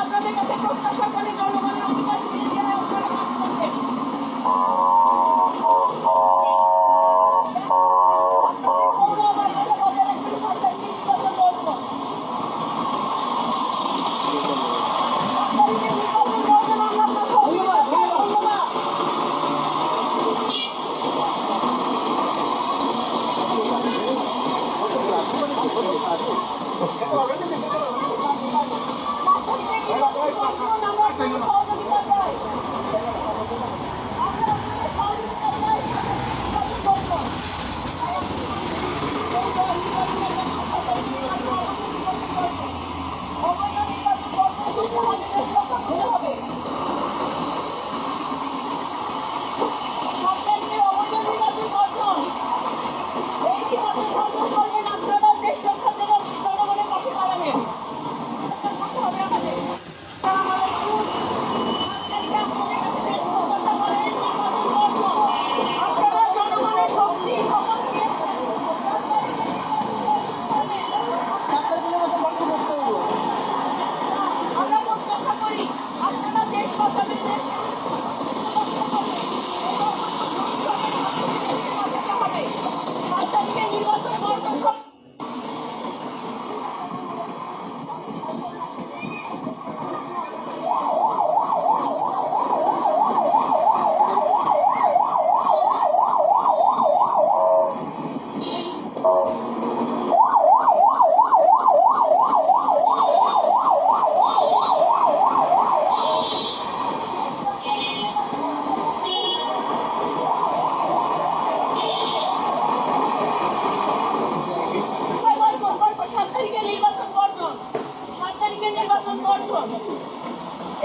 আপনাদের কাছে প্রত্যাশা করে Oh, my God.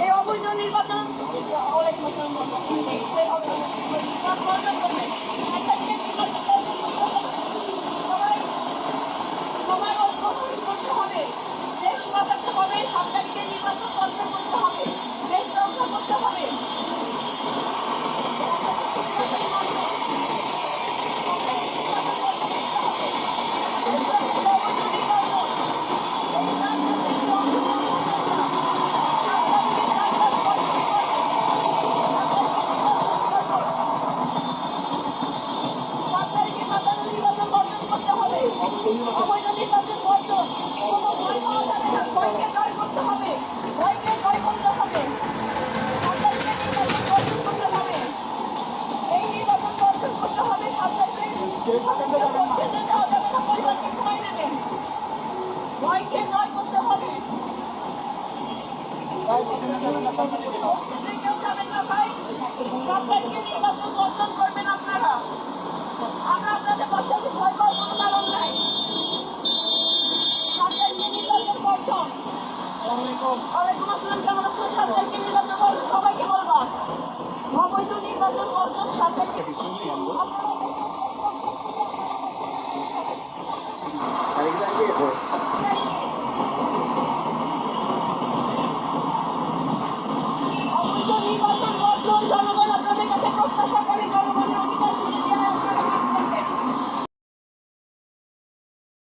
এই অবৈধ নির্বাচন ওয়ালাইকুম আসসালাম অবৈধ নির্বাচন বর্জন কোনো ভয় পাওয়া যাবে না ভয়কে জয় করতে হবে।